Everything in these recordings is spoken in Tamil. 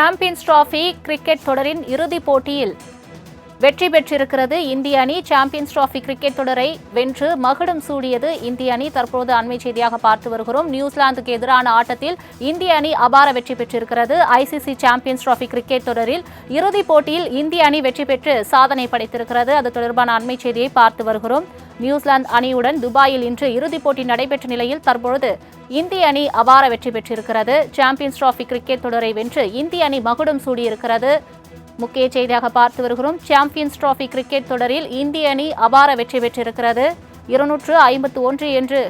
சாம்பியன்ஸ் டிராஃபி கிரிக்கெட் தொடரின் இறுதிப் போட்டியில் வெற்றி பெற்றிருக்கிறது. இந்திய அணி சாம்பியன்ஸ் டிராபி கிரிக்கெட் தொடரை வென்று மகுடம் சூடியது. இந்திய அணி தற்போது அண்மை செய்தியாக பார்த்து வருகிறோம். நியூசிலாந்துக்கு எதிரான ஆட்டத்தில் இந்திய அணி அபார வெற்றி பெற்றிருக்கிறது. ஐசிசி சாம்பியன்ஸ் டிராபி கிரிக்கெட் தொடரில் இறுதிப் போட்டியில் இந்திய அணி வெற்றி பெற்று சாதனை படைத்திருக்கிறது. அது தொடர்பான அண்மை செய்தியை பார்த்து வருகிறோம். நியூசிலாந்து அணியுடன் துபாயில் இன்று இறுதிப் போட்டி நடைபெற்ற நிலையில் தற்பொழுது இந்திய அணி அபார வெற்றி பெற்றிருக்கிறது. சாம்பியன்ஸ் டிராபி கிரிக்கெட் தொடரை வென்று இந்திய அணி மகுடம் சூடியிருக்கிறது. முக்கிய செய்தியாக பார்த்து வருகிறோம். சாம்பியன்ஸ் டிராபி கிரிக்கெட் தொடரில் இந்திய அணி அபார வெற்றி பெற்றிருக்கிறது. இருநூற்று ஐம்பத்து ஒன்று என்று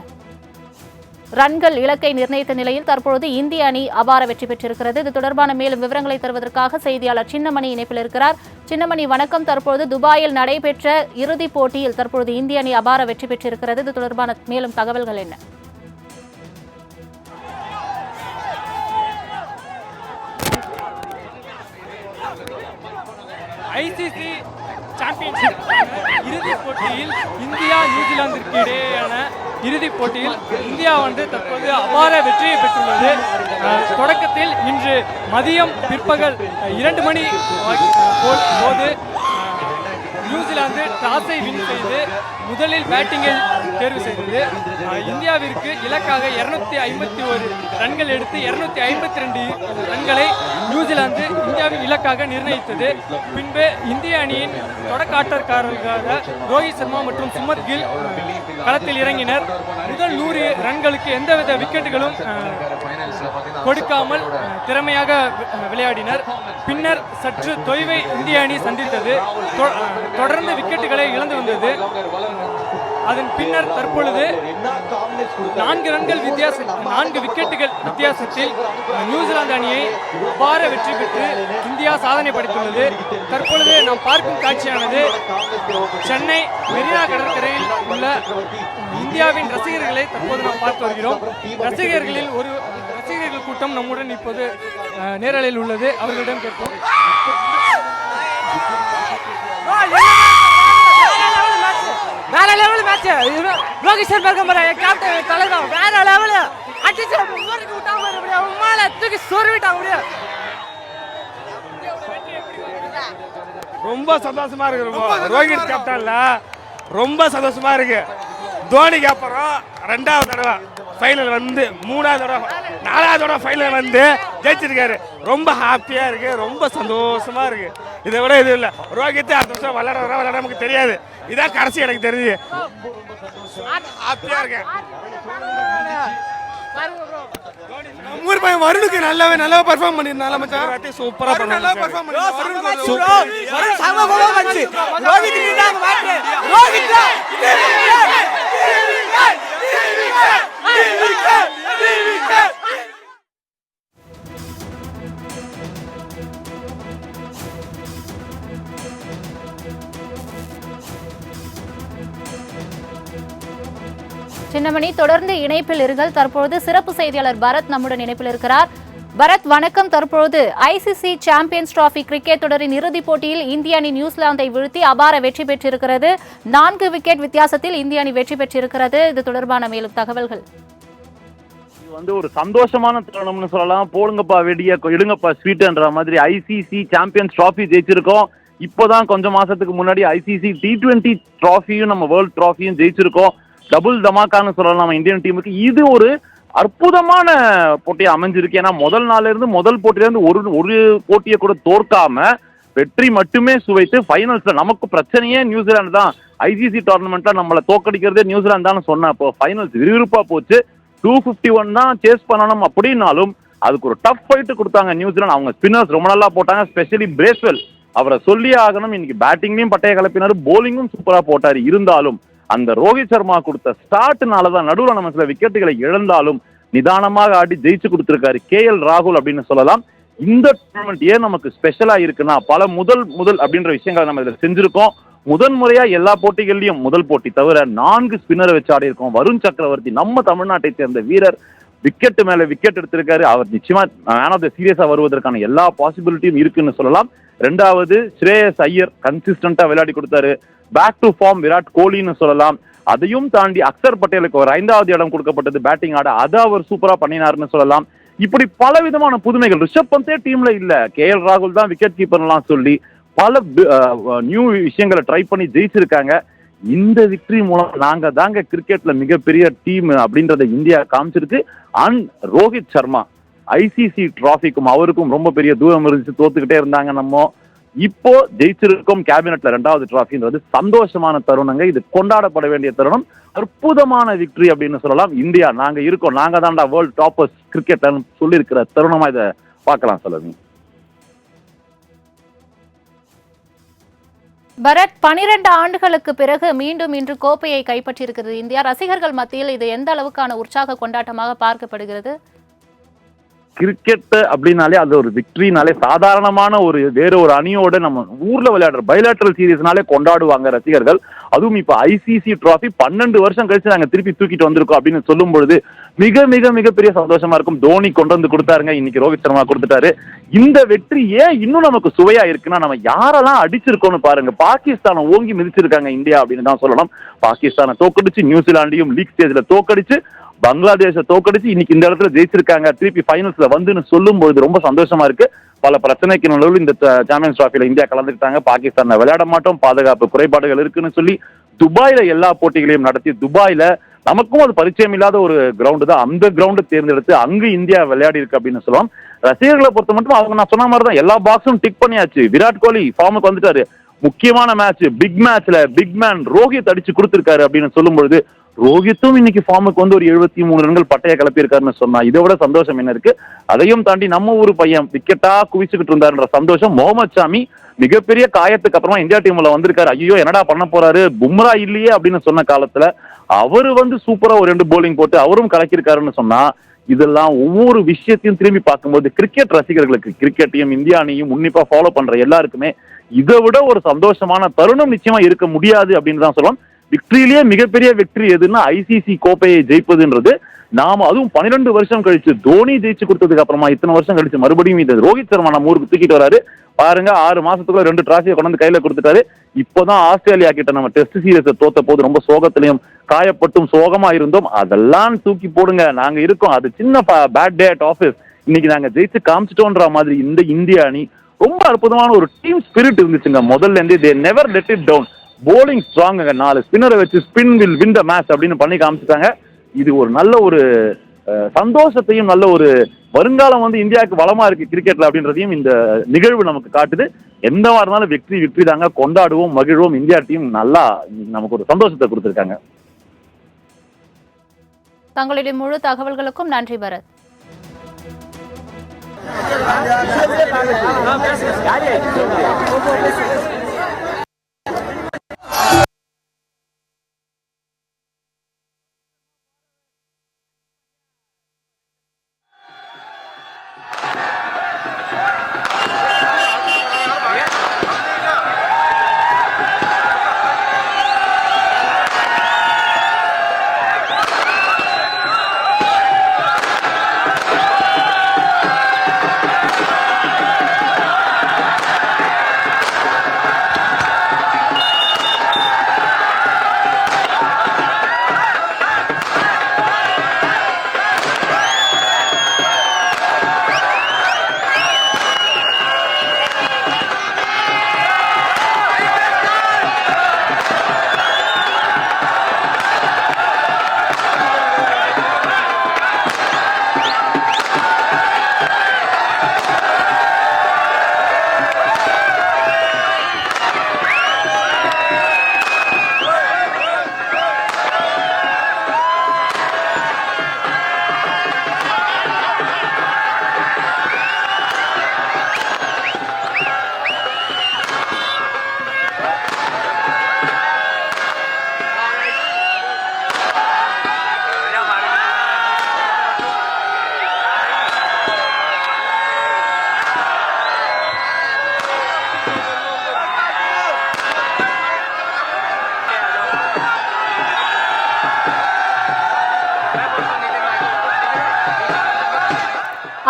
ரன்கள் இலக்கை நிர்ணயித்த நிலையில் தற்பொழுது இந்திய அணி அபார வெற்றி பெற்றிருக்கிறது. இது தொடர்பான மேலும் விவரங்களை தருவதற்காக செய்தியாளர் சின்னமணி இணைப்பில் இருக்கிறார். சின்னமணி வணக்கம். தற்பொழுது துபாயில் நடைபெற்ற இறுதிப் போட்டியில் தற்பொழுது இந்திய அணி அபார வெற்றி பெற்றிருக்கிறது. இது தொடர்பான மேலும் தகவல்கள் என்ன? ICC championship. இறுதிப் போட்டியில் இந்தியா நியூசிலாந்திற்கு இடையேயான இறுதிப் போட்டியில் இந்தியா வந்து தற்போது அபார வெற்றியை பெற்றுள்ளது. தொடக்கத்தில் இன்று மதியம் பிற்பகல் இரண்டு மணி போது நியூசிலாந்து டாஸை வின் செய்து முதலில் பேட்டிங்கில் தேர்வு செய்தது. இந்தியாவிற்கு இலக்காக இருநூத்தி ஐம்பத்தி ஒரு ரன்கள் எடுத்து இருநூத்தி ஐம்பத்தி ரெண்டு ரன்களை நியூசிலாந்து இந்தியாவின் இலக்காக நிர்ணயித்தது. பின்பு இந்திய அணியின் தொடக்க ஆட்டக்காரர்களாக ரோஹித் சர்மா மற்றும் சுமத் கில் களத்தில் இறங்கினர். முதல் நூறு ரன்களுக்கு எந்தவித விக்கெட்டுகளும் கொடுக்காமல் திறமையாக விளையாடினர். பின்னர் சற்று தொய்வை இந்திய அணி சந்தித்தது. தொ- தொடர்ந்து விக்கெட்டுகளை இழந்து வந்தது. அதன் பின்னர் தற்பொழுது நான்கு ரன்கள் வித்தியாச நான்கு விக்கெட்டுகள் வித்தியாசத்தில் நியூசிலாந்து அணியை அபார வெற்றி பெற்று இந்தியா சாதனை படைத்துள்ளது. தற்பொழுது நாம் பார்க்கும் காட்சியானது சென்னை மெரினா கடற்கரையில் உள்ள இந்தியாவின் ரசிகர்களை தற்போது நாம் பார்த்து வருகிறோம். ரசிகர்களில் ஒரு ரசிகர்கள் கூட்டம் நம்முடன் இப்போது நேரலையில் உள்ளது. அவர்களிடம் கேட்போம். வேற லெவல் மேட்ச் ரோஹித் சர்மா இருக்க மாதிரி கேப்டன் தலைவர் வேற லெவல் அடிச்சு ஊருக்கு விட்டாங்க அப்படியே உமால தூக்கி சொருவிட்டாங்க ரொம்ப சந்தோஷமா இருக்கு ரொம்ப. ரோஹித் கேப்டன்ல ரொம்ப சந்தோஷமா இருக்கு. தோனிக்கு அப்புறம் ரெண்டாவது தடவை ஃபைனல் வந்து மூணாவது தடவை. நாலாவது தடவை ஃபைனல் வந்து ஜெயிச்சிருக்காரு. ரொம்ப ஹாப்பியா இருக்கு ரொம்ப சந்தோஷமா இருக்கு. இதை விட இது இல்லை. ரோஹித் அடுத்த வருஷம் விளையாட வர விளையாட நமக்கு தெரியாது. இதான் கடைசி எனக்கு தெரியுது ஹாப்பியா இருக்கேன் ஊர் பையன் வருணுக்கு நல்லாவே நல்லா பெர்ஃபார்ம் பண்ணிருந்தால மச்சான். சூப்பரா வருண் நல்லா பண்ணாரு பெர்ஃபார்ம் சம வந்துச்சு. ரோஹித் ரோஹித் சின்னமணி தொடர்ந்து இணைப்பில் இருங்கள். தற்பொழுது சிறப்பு செய்தியாளர் பரத் நம்முடன் இணைப்பில் இருக்கிறார். பரத் வணக்கம். தற்பொழுது ஐசிசி சாம்பியன்ஸ் டிராபி கிரிக்கெட் தொடரின் இறுதிப் போட்டியில் இந்திய அணி நியூசிலாந்தை வீழ்த்தி அபார வெற்றி பெற்றிருக்கிறது. நான்கு விக்கெட் வித்தியாசத்தில் இந்திய அணி வெற்றி பெற்றிருக்கிறது. இது தொடர்பான மேலும் தகவல்கள். இது வந்து ஒரு சந்தோஷமான தருணம்னு சொல்லலாம். போடுங்கப்பா வெடிய எடுங்கப்பா ஸ்வீட்ன்ற மாதிரி ஐசிசி சாம்பியன்ஸ் ட்ராஃபி ஜெயிச்சிருக்கோம். இப்போதான் கொஞ்சம் மாசத்துக்கு முன்னாடி ஐசிசி டி டுவெண்ட்டி ட்ராஃபியும் நம்ம வேர்ல்ட் ட்ராஃபியும் ஜெயிச்சிருக்கோம். டபுள் தமாக்கான்னு சொல்லலாம் நம்ம இந்தியன் டீமுக்கு. இது ஒரு அற்புதமான போட்டியை அமைஞ்சிருக்கு. ஏன்னா முதல் நாள்ல இருந்து முதல் போட்டியில இருந்து ஒரு ஒரு போட்டியை கூட தோற்காம வெற்றி மட்டுமே சுவைத்து ஃபைனல்ஸ்ல நமக்கு பிரச்சனையே நியூசிலாந்து தான். ஐசிசி டோர்னமெண்ட்ல நம்மளை தோக்கடிக்கிறதே நியூசிலாந்து தான் சொன்னேன் அப்போ ஃபைனல்ஸ் விறுவிறுப்பா போச்சு. டூ ஃபிஃப்டி ஒன் தான் சேஸ் பண்ணணும் அப்படின்னாலும் அதுக்கு ஒரு டஃப் ஃபைட்டு கொடுத்தாங்க நியூசிலாந்து. அவங்க ஸ்பின்னர்ஸ் ரொம்ப நல்லா போட்டாங்க. ஸ்பெஷலி பிரேஸ்வெல் அவரை சொல்லியே ஆகணும். இன்னைக்கு பேட்டிங்லையும் பட்டைய கலப்பினார். போலிங்கும் சூப்பரா போட்டார். இருந்தாலும் அந்த ரோஹித் சர்மா கொடுத்த ஸ்டார்ட்னால தான் நடுவில் நம்ம சில விக்கெட்டுகளை இழந்தாலும் நிதானமாக ஆடி ஜெயிச்சு கொடுத்துருக்காரு கே எல் ராகுல் அப்படின்னு சொல்லலாம். இந்த டூர்னமெண்ட் ஏன் நமக்கு ஸ்பெஷலா இருக்குன்னா பல முதல் முதல் அப்படின்ற விஷயங்களை நம்ம இதில் செஞ்சிருக்கோம். முதன் முறையா எல்லா போட்டிகள்லயும் முதல் போட்டி தவிர நான்கு ஸ்பின்னரை வச்சு ஆடி இருக்கோம் வருண் சக்கரவர்த்தி நம்ம தமிழ்நாட்டை சேர்ந்த வீரர் விக்கெட்டு மேல விக்கெட் எடுத்திருக்காரு. அவர் நிச்சயமா மேன் ஆஃப் த சீரியஸா வருவதற்கான எல்லா பாசிபிலிட்டியும் இருக்குன்னு சொல்லலாம். ரெண்டாவது ஸ்ரேயஸ் ஐயர் கன்சிஸ்டண்டா விளையாடி கொடுத்தாரு. பேக் டு ஃபார்ம் விராட் கோலின்னு சொல்லலாம். அதையும் தாண்டி அக்சர் பட்டேலுக்கு ஒரு ஐந்தாவது இடம் கொடுக்கப்பட்டது பேட்டிங் ஆட. அதை அவர் சூப்பரா பண்ணினாருன்னு சொல்லலாம். இப்படி பல விதமான புதுமைகள். ரிஷப் பந்தே டீம்ல இல்ல. கே எல் ராகுல் தான் விக்கெட் கீப்பர்லாம் சொல்லி பல நியூ விஷயங்களை ட்ரை பண்ணி ஜெயிச்சிருக்காங்க. இந்த விக்டரி மூலம் நாங்க தாங்க கிரிக்கெட்ல மிகப்பெரிய டீம் அப்படின்றத இந்தியா காமிச்சிருக்கு. அண்ட் ரோஹித் சர்மா ஐசிசி டிராஃபிக்கும் அவருக்கும் ரொம்ப பெரிய தூரம் இருந்துச்சு. தோத்துக்கிட்டே இருந்தாங்க நம்ம. இப்போ ஜெயிச்சிருக்கும் கேபினெட்ல ரெண்டாவது டிராஃபின்றது சந்தோஷமான தருணங்க. இது கொண்டாடப்பட வேண்டிய தருணம். அற்புதமான விக்டரி அப்படின்னு சொல்லலாம். இந்தியா நாங்க இருக்கோம். நாங்க தான்டா வேர்ல்ட் டாப்பர்ஸ் கிரிக்கெட் சொல்லியிருக்கிற தருணமா இதை பார்க்கலாம் சொல்லுங்க பரத் பனிரெண்டு ஆண்டுகளுக்கு பிறகு மீண்டும் இன்று கோப்பையை கைப்பற்றியிருக்கிறது இந்தியா. ரசிகர்கள் மத்தியில் இது எந்த அளவுக்கான உற்சாக கொண்டாட்டமாக பார்க்கப்படுகிறது? கிரிக்கெட் அப்படின்னாலே அது ஒரு விக்ட்ரினாலே சாதாரணமான ஒரு வேற ஒரு அணியோட நம்ம ஊர்ல விளையாடுற பைலாட்ரல் சீரீஸ்னாலே கொண்டாடுவாங்க ரசிகர்கள். அதுவும் இப்ப ஐசிசி டிராஃபி பன்னெண்டு வருஷம் கழிச்சு நாங்க திருப்பி தூக்கிட்டு வந்திருக்கோம் அப்படின்னு சொல்லும் பொழுது மிக மிக மிகப்பெரிய சந்தோஷமா இருக்கும். தோனி கொண்டு வந்து கொடுத்தாருங்க. இன்னைக்கு ரோஹித் சர்மா கொடுத்துட்டாரு. இந்த வெற்றி ஏன் இன்னும் நமக்கு சுவையா இருக்குன்னா நம்ம யாரெல்லாம் அடிச்சிருக்கோம்னு பாருங்க. பாகிஸ்தானை ஓங்கி மிதிச்சிருக்காங்க இந்தியா அப்படின்னு தான் சொல்லணும். பாகிஸ்தானை தோக்கடிச்சு நியூசிலாண்டையும் லீக் ஸ்டேஜ்ல தோக்கடிச்சு பங்களாதேஷை தோக்கடிச்சு இன்னைக்கு இந்த இடத்துல ஜெயிச்சிருக்காங்க. திருப்பி ஃபைனல்ஸ்ல வந்துன்னு சொல்லும் பொழுது ரொம்ப சந்தோஷமா இருக்கு. பல பிரச்சனைக்கு நடுவில் இந்த சாம்பியன்ஸ் டிராஃபில இந்தியா கலந்துக்கிட்டாங்க. பாகிஸ்தான் விளையாட மாட்டோம். பாதுகாப்பு குறைபாடுகள் இருக்குன்னு சொல்லி துபாயில எல்லா போட்டிகளையும் நடத்தி துபாயில நமக்கும் அது பரிச்சயம் இல்லாத ஒரு கிரவுண்டு தான். அந்த கிரவுண்டை தேர்ந்தெடுத்து அங்கு இந்தியா விளையாடி இருக்கு அப்படின்னு சொல்லலாம். ரசிகர்களை பொறுத்த மட்டும் அவங்க நான் சொன்ன மாதிரி தான் எல்லா பாக்ஸும் டிக் பண்ணியாச்சு. விராட் கோலி ஃபார்முக்கு வந்துட்டாரு. முக்கியமான மேட்ச் பிக் மேட்ச்ல பிக் மேன் ரோஹித் அடிச்சு கொடுத்திருக்காரு அப்படின்னு சொல்லும் பொழுது ரோஹித்தும் இன்னைக்கு ஃபார்முக்கு வந்து ஒரு எழுபத்தி மூணு ரன்கள் பட்டைய கிளப்பியிருக்காருன்னு சொன்னா இதை விட சந்தோஷம் என்ன இருக்கு? அதையும் தாண்டி நம்ம ஊர் பையன் விக்கெட்டா குவிச்சுக்கிட்டு இருந்தாருன்ற சந்தோஷம் முகமது ஷாமி மிகப்பெரிய காயத்துக்கு அப்புறமா இந்தியா டீம்ல வந்திருக்காரு. ஐயோ என்னடா பண்ண போறாரு? பும்ரா இல்லையே அப்படின்னு சொன்ன காலத்துல அவரு வந்து சூப்பரா ஒரு ரெண்டு போலிங் போட்டு அவரும் கலக்கியிருக்காருன்னு சொன்னா இதெல்லாம் ஒவ்வொரு விஷயத்தையும் திரும்பி பார்க்கும்போது கிரிக்கெட் ரசிகர்களுக்கு கிரிக்கெட்டையும் இந்தியா அணியும் உன்னிப்பா ஃபாலோ பண்ற எல்லாருக்குமே இதை விட ஒரு சந்தோஷமான தருணம் நிச்சயமா இருக்க முடியாது அப்படின்னு தான் சொல்லலாம் விக்டரியிலேயே மிகப்பெரிய வெற்றி எதுன்னா ஐசிசி கோப்பையை ஜெயிப்பதுன்றது. நாம அதுவும் பன்னிரெண்டு வருஷம் கழிச்சு தோனி ஜெயிச்சு கொடுத்ததுக்கு அப்புறமா இத்தனை வருஷம் கழிச்சு மறுபடியும் இந்த ரோஹித் சர்மா நம்ம ஊருக்கு தூக்கிட்டு வராரு. பாருங்க ஆறு மாசத்துக்குள்ள ரெண்டு டிராஃபியை கொண்டு வந்து கையில கொடுத்துட்டாரு. இப்போதான் ஆஸ்திரேலியா கிட்ட நம்ம டெஸ்ட் சீரியஸை தோத்த போது ரொம்ப சோகத்திலையும் காயப்பட்டும் சோகமா இருந்தோம். அதெல்லாம் தூக்கி போடுங்க. நாங்க இருக்கோம். அது சின்ன பேட் டே அட் ஆஃபீஸ் இன்னைக்கு நாங்க ஜெயிச்சு காமிச்சிட்டோன்ற மாதிரி இந்த இந்திய அணி ரொம்ப அற்புதமான ஒரு டீம் ஸ்பிரிட் இருந்துச்சுங்க. முதல்ல இருந்து they never let it down bowling ஸ்ட்ராங்குங்க நாலு ஸ்பின்னரை வச்சு spin will win the match அப்படின்னு பண்ணி காமிச்சிட்டாங்க. இது ஒரு நல்ல ஒரு சந்தோஷத்தையும் நல்ல ஒரு வருங்காலம் வந்து இந்தியாவுக்கு வளமா இருக்கு கிரிக்கெட்ல அப்படின்றதையும் இந்த நிகழ்வு நமக்கு காட்டுது. எந்த இருந்தாலும் வெற்றி வெற்றி தாங்க. கொண்டாடுவோம் மகிழ்வோம். இந்தியா டீம் நல்லா நமக்கு ஒரு சந்தோஷத்தை கொடுத்துருக்காங்க. தங்களுடைய முழு தகவல்களுக்கும் நன்றி Bharat. Hadi.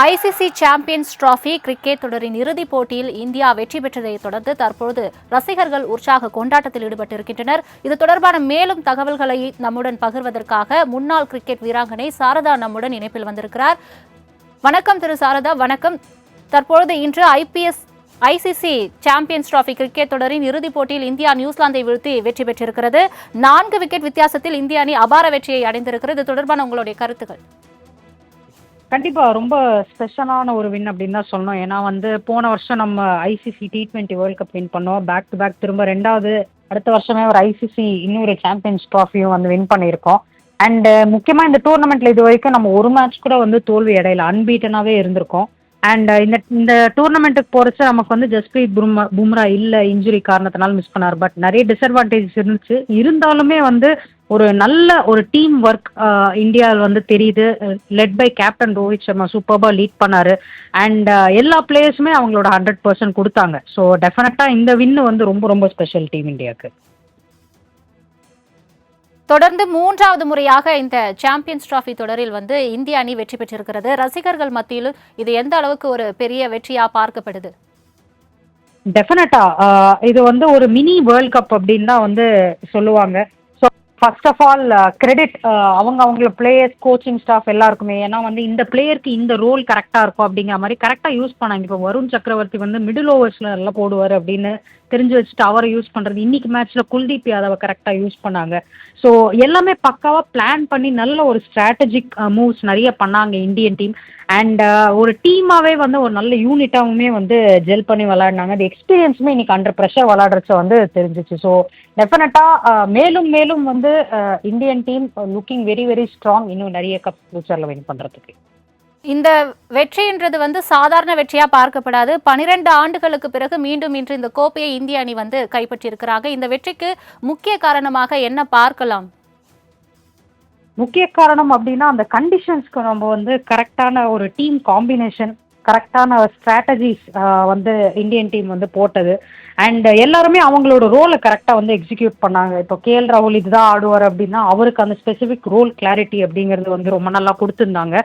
ICC champions trophy cricket தொடரின் இறுதிப் போட்டியில் இந்தியா வெற்றி பெற்றதை தொடர்ந்து தற்பொழுது ரசிகர்கள் உற்சாக கொண்டாட்டத்தில் ஈடுபட்டிருக்கின்றனர். இது தொடர்பான மேலும் தகவல்களை நம்முடன் பகிர்வதற்காக முன்னாள் கிரிக்கெட் வீராங்கனை சாரதா நம்முடன் இணைப்பில் வந்திருக்கிறார். வணக்கம் திரு சாரதா வணக்கம். தற்பொழுது இன்று IPS ICC champions trophy cricket தொடரின் இறுதிப் போட்டியில் இந்தியா நியூசிலாந்தை வீழ்த்தி வெற்றி பெற்றிருக்கிறது. நான்கு விக்கெட் வித்தியாசத்தில் இந்திய அணி அபார வெற்றியை அடைந்திருக்கிறது. இது தொடர்பான உங்களுடைய கருத்துக்கள். கண்டிப்பாக ரொம்ப ஸ்பெஷலான ஒரு வின் அப்படின்னு தான் சொல்லணும். ஏன்னா வந்து போன வருஷம் நம்ம ICC T twenty world cup win பண்ணோம். பேக் டு பேக் திரும்ப ரெண்டாவது அடுத்த வருஷமே ஒரு ஐசிசி இன்னொரு சாம்பியன்ஸ் ட்ராஃபியும் வந்து வின் பண்ணியிருக்கோம். அண்ட் முக்கியமாக இந்த டூர்னமெண்ட்டில் இது வரைக்கும் நம்ம ஒரு மேட்ச் கூட வந்து தோல்வி இடையில அன்பீட்டனாகவே இருந்திருக்கோம். அண்ட் இந்த இந்த டூர்னமெண்ட்டுக்கு போகிறச்சு நமக்கு வந்து ஜஸ்பிரீத் பும்ரா பும்ரா இல்லை இன்ஜுரி காரணத்தினால மிஸ் பண்ணார். பட் நிறைய டிஸ்அட்வான்டேஜஸ் இருந்துச்சு. இருந்தாலுமே வந்து ஒரு நல்ல ஒரு டீம் ஒர்க் இந்தியாவில் வந்து தெரியுது. Led by captain Rohit Sharma சூப்பர்பாக lead பண்ணாரு. அண்ட் எல்லா பிளேயர்ஸுமே அவங்களோட ஹண்ட்ரட் பர்சன்ட் கொடுத்தாங்க. ஸோ டெஃபினட்டாக இந்த வின்னு வந்து ரொம்ப ரொம்ப ஸ்பெஷல் டீம் இந்தியாவுக்கு. தொடர்ந்து மூன்றாவது முறையாக இந்த சாம்பியன்ஸ் டிராபி தொடரில் வந்து இந்திய அணி வெற்றி பெற்றிருக்கிறது. ரசிகர்கள் மத்தியில் இது எந்த அளவுக்கு ஒரு பெரிய வெற்றியா பார்க்கப்படுது? டெஃபினட்டா இது வந்து ஒரு மினி வேர்ல்ட் கப் அப்படின்னு தான் வந்து சொல்லுவாங்க. ஃபர்ஸ்ட் ஆஃப் ஆல் கிரெடிட் அவங்க அவங்கள பிளேயர்ஸ் கோச்சிங் ஸ்டாஃப் எல்லாருக்குமே ஏன்னா வந்து இந்த பிளேயருக்கு இந்த ரோல் கரெக்டாக இருக்கும் அப்படிங்கிற மாதிரி கரெக்டாக யூஸ் பண்ணாங்க. இப்போ வருண் சக்கரவர்த்தி வந்து மிடில் ஓவர்ஸில் நல்லா போடுவார் அப்படின்னு தெரிஞ்சு வச்சுட்டு அவரை யூஸ் பண்ணுறது இன்னைக்கு மேட்ச்சில் குல்தீப் யாதவை கரெக்டாக யூஸ் பண்ணாங்க. ஸோ எல்லாமே பக்காவாக பிளான் பண்ணி நல்ல ஒரு ஸ்ட்ராட்டஜிக் மூவ்ஸ் uh, நிறைய பண்ணாங்க இந்தியன் டீம் அண்ட் ஒரு டீமாவே வந்து ஒரு நல்ல யூனிட்டாவுமே வந்து ஜெல் பண்ணி விளையாடினாங்க. அந்த எக்ஸ்பீரியன்ஸுமே இன்னைக்கு அண்டர் ப்ரெஷர் விளையாடுறச்ச வந்து தெரிஞ்சிச்சு. ஸோ டெஃபினட்டாக uh, மேலும் மேலும் வந்து Indian team looking very very strong இன்னும் நிறைய கப் ஃபியூச்சரில் வின் பண்ணுறதுக்கு இந்த வெற்றின்றது வந்து சாதாரண வெற்றியா பார்க்கப்படாது. பனிரெண்டு ஆண்டுகளுக்கு பிறகு மீண்டும் இன்று இந்த கோப்பையை இந்திய அணி வந்து கைப்பற்றியிருக்கிறாங்க. இந்த வெற்றிக்கு முக்கிய காரணமாக என்ன பார்க்கலாம்? முக்கிய காரணம் அப்படின்னா அந்த கண்டிஷன்ஸ்க்கு நம்ம வந்து கரெக்டான ஒரு டீம் காம்பினேஷன் கரெக்டான ஸ்ட்ராட்டஜிஸ் வந்து இந்தியன் டீம் வந்து போட்டது. அண்ட் எல்லாருமே அவங்களோட ரோலை கரெக்டாக வந்து எக்ஸிக்யூட் பண்ணாங்க. இப்போ கே எல் ராகுல் இதுதான் ஆடுவார் அப்படின்னா அவருக்கு அந்த ஸ்பெசிஃபிக் ரோல் கிளாரிட்டி அப்படிங்கிறது வந்து ரொம்ப நல்லா கொடுத்துருந்தாங்க.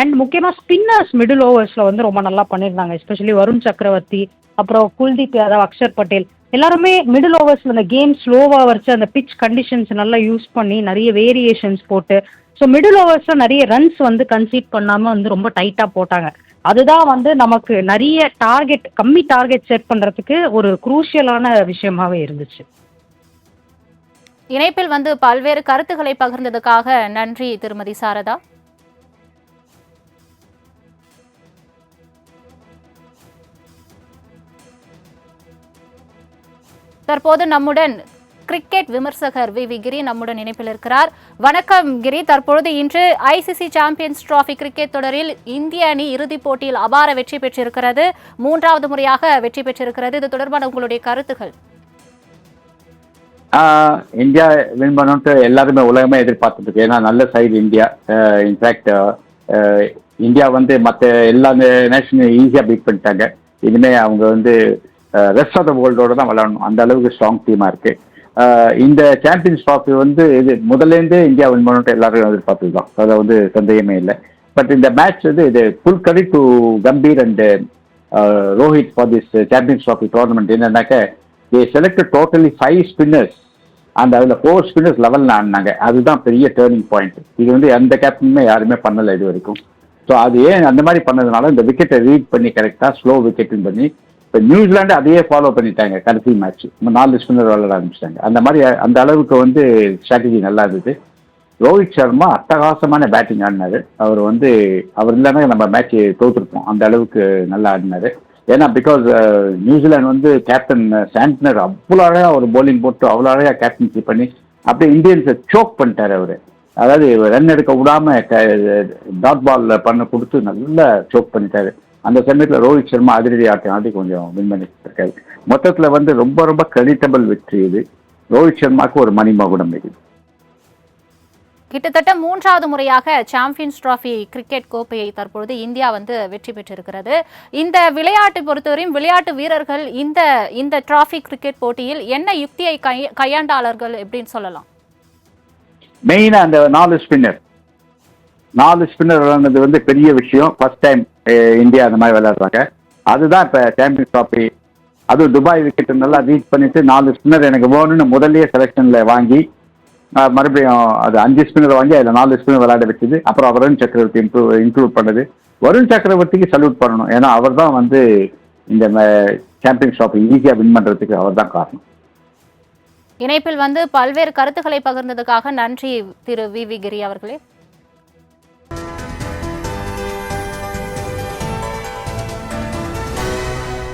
அண்ட் முக்கியமாக ஸ்பின்னர்ஸ் மிடில் ஓவர்ஸில் வந்து ரொம்ப நல்லா பண்ணியிருந்தாங்க. எஸ்பெஷலி வருண் சக்கரவர்த்தி அப்புறம் குல்தீப் யாதவ் அக்ஷர் பட்டேல். எல்லாருமே மிடில் ஓவர்ஸில் அந்த கேம் ஸ்லோவாக வச்சு அந்த பிச் கண்டிஷன்ஸ் நல்லா யூஸ் பண்ணி நிறைய வேரியேஷன்ஸ் போட்டு. ஸோ மிடில் ஓவர்ஸில் நிறைய ரன்ஸ் வந்து கன்சீட் பண்ணாமல் வந்து ரொம்ப டைட்டாக போட்டாங்க. அதுதான் வந்து நமக்கு நிறைய டார்கெட் கம்மி டார்கெட் செட் பண்ணுறதுக்கு ஒரு குரூஷியலான விஷயமாவே இருந்துச்சு. இணைப்பில் வந்து பல்வேறு கருத்துக்களை பகிர்ந்ததுக்காக நன்றி திருமதி சாரதா. தற்போது நம்முடன் கிரிக்கெட் விமர்சகர் வி. வி. கிரி நம்முடன் இணைப்பில் இருக்கிறார். வணக்கம் கிரி. தற்பொழுது இன்று ஐசிசி சாம்பியன்ஸ் டிராஃபி கிரிக்கெட் தொடரில் இந்திய அணி இறுதிப் போட்டியில் அபார வெற்றி பெற்றிருக்கிறது. மூன்றாவது முறையாக வெற்றி பெற்றிருக்கிறது. இது தொடர்பான உங்களுடைய கருத்துக்கள் ஆஹ் இந்தியா வின் பண்ணணுன்ட்டு எல்லாருமே உலகமே எதிர்பார்த்துட்டு இருக்கு. ஏன்னா நல்ல சைடு இந்தியா. இன்ஃபேக்ட் இந்தியா வந்து மற்ற எல்லா நேஷனையும் ஈஸியாக பீட் பண்ணிட்டாங்க. இனிமே அவங்க வந்து ரெஸ்ட் ஆஃப் த வேர்ல்டோட தான் விளையாடணும். அந்த அளவுக்கு ஸ்ட்ராங் டீமாக இருக்கு. இந்த சாம்பியன்ஸ் ட்ராஃபி வந்து இது முதலேருந்தே இந்தியா வின் பண்ணணுன்ட்டு எல்லாரும் எதிர்பார்த்தது தான் அதை வந்து சந்தேகமே இல்லை. பட் இந்த மேட்ச் வந்து இது full credit to Gambhir and Rohit for this champions trophy tournament என்னன்னாக்க they select totally five spinners அந்த அதில் ஃபோர் ஸ்பின்னர்ஸ் லெவலில் ஆடினாங்க. அதுதான் பெரிய டேர்னிங் பாயிண்ட் இது வந்து எந்த கேப்டனுமே யாருமே பண்ணலை இது வரைக்கும். ஸோ அது ஏன் அந்த மாதிரி பண்ணதுனால இந்த விக்கெட்டை ரீட் பண்ணி கரெக்டாக ஸ்லோ விக்கெட்டுன்னு பண்ணி இப்போ நியூசிலாண்டு அதையே ஃபாலோ பண்ணிட்டாங்க கடைசி மேட்ச் நாலு ஸ்பின்னர் விளையாட ஆரம்பிச்சிட்டாங்க. அந்த மாதிரி அந்த அளவுக்கு வந்து ஸ்ட்ராட்டஜி நல்லா இருந்தது. ரோஹித் சர்மா அட்டகாசமான பேட்டிங் ஆடினாரு. அவர் வந்து அவர் இல்லைன்னா நம்ம மேட்ச் தோற்றுருப்போம் அந்த அளவுக்கு நல்லா ஆடினார். ஏன்னா பிகாஸ் நியூசிலாந்து வந்து கேப்டன் சாண்ட்னர் அவ்வளோ அழகாக ஒரு பவுலிங் போட்டு அவ்வளோ அழகாக கேப்டன்சி பண்ணி அப்படியே இந்தியன்ஸை சோக் பண்ணிட்டார் அவர். அதாவது ரன் எடுக்க விடாமல் டாட் பால் பண்ண கொடுத்து நல்லா சோக் பண்ணிட்டாரு. அந்த சமயத்தில் ரோஹித் சர்மா அதிரடி ஆட்டம் ஆடி கொஞ்சம் வின் பண்ணிட்டு இருக்காரு மொத்தத்தில் வந்து ரொம்ப ரொம்ப கிரெடிட்டபிள் வெற்றி இது. ரோஹித் சர்மாக்கு ஒரு மணிமகுடம் இது. கிட்டத்தட்ட மூன்றாவது முறையாக சாம்பியன்ஸ் டிராபி கிரிக்கெட் கோப்பையை தற்பொழுது இந்தியா வந்து வெற்றி பெற்றிருக்கிறது. இந்த விளையாட்டை பொறுத்தவரையும் விளையாட்டு வீரர்கள் இந்த இந்த டிராபி கிரிக்கெட் போட்டியில் என்ன யுக்தியை கை கையாண்டாளர்கள் எப்படின்னு சொல்லலாம்? மெயினாக அந்த நாலு ஸ்பின்னர் நாலு ஸ்பின்னர் விளையாடுறது வந்து பெரிய விஷயம். ஃபர்ஸ்ட் டைம் இந்தியா அந்த மாதிரி விளையாடுறாங்க. அதுதான் இப்போ சாம்பியன்ஸ் ட்ராஃபி அதுவும் துபாய் விக்கெட் நல்லா ரீச் பண்ணிட்டு நாலு ஸ்பின்னர் எனக்கு வேணும்னு முதல்லயே செலெக்ஷனில் வாங்கி மறுபடியும் அது அஞ்சு ஸ்பின்னர் வாங்கி அதில் நாலு ஸ்பின்னர் விளையாட வச்சுது. அப்புறம் வருண் சக்கரவர்த்தி இம்ப்ரூவ் இன்க்ளூட் பண்ணது. வருண் சக்கரவர்த்திக்கு சல்யூட் பண்ணணும். ஏன்னா அவர் தான் வந்து இந்த சாம்பியன்ஸ் ட்ராஃபி ஈஸியாக வின் பண்ணுறதுக்கு அவர் தான் காரணம். இணைப்பில் வந்து பல்வேறு கருத்துக்களை பகிர்ந்ததுக்காக நன்றி திரு வி வி கிரி அவர்களே.